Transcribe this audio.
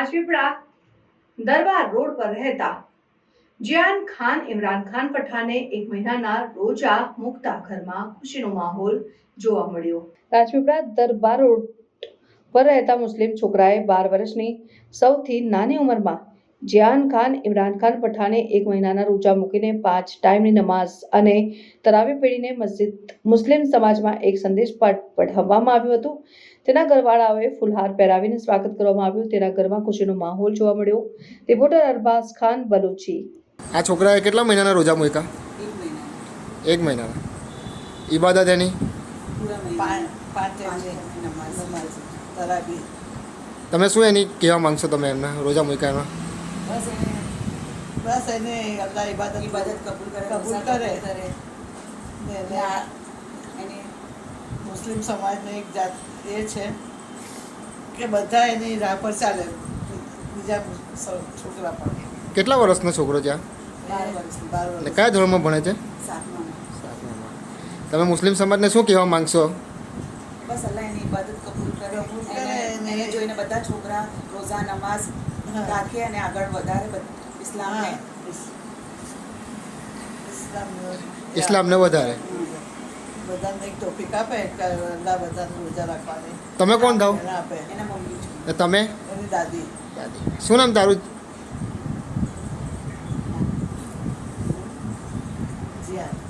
રાજપીપળા દરબાર road પર રહેતા જિયાન ખાન ઇમરાન ખાન પઠાને એક મહિનાના રોજા મુકતા ઘરમાં ખુશીનો માહોલ જોવા મળ્યો. રાજપીપળા દરબાર રોડ પર રહેતા મુસ્લિમ છોકરાએ બાર વર્ષની સૌથી નાની ઉંમરમાં જિયાન ખાન ઇમરાન ખાન પઠાણે એક મહિનાના રોજા મૂકીને પાંચ ટાઈમની નમાઝ અને તરાવી પેઢીને મસ્જિદ મુસ્લિમ સમાજમાં એક સંદેશ પાઠ પઢાવવામાં આવ્યું હતું. તેના ઘરવાળાઓએ ફુલહાર પહેરાવીને સ્વાગત કરવામાં આવ્યું. તેના ઘરમાં ખુશીનો માહોલ જોવા મળ્યો. રિપોર્ટર અરબાઝ ખાન બલુચી. આ છોકરાએ કેટલા મહિનાના રોજા મૂક્યા? એક મહિના એક મહિનાના. ઈબાદત એની? તમે શું એની કહેવા માંગશો તમે એમના રોજા મૂક્યા એમાં? બસ એને બસ એને અલ્લાહ ઇબાદત ઇબાદત કબૂલ કરે કબૂલ કરે. કરે. ને એને આ એની મુસ્લિમ સમાજની એક જાત એ છે કે બધા એની રાહ પર ચાલે. બીજા છોકરા પણ. કેટલા વર્ષનો છોકરો છે વર્ષ કયા ધોરણમાં ભણે છે? સાતમામાં. તમે મુસ્લિમ સમાજને શું કહેવા માંગશો? બસ અલ્લાહ એની ઇબાદત કબૂલ કરે. કબૂલ કરે એને જોઈને બધા છોકરા રોઝા નમાઝ. રાખે અને આગળ વધારે ઇસ્લામને ઇસ્લામને વધારે? તમે કોણ થાવ? તમે? દાદી. શું નામ તારું? જીયા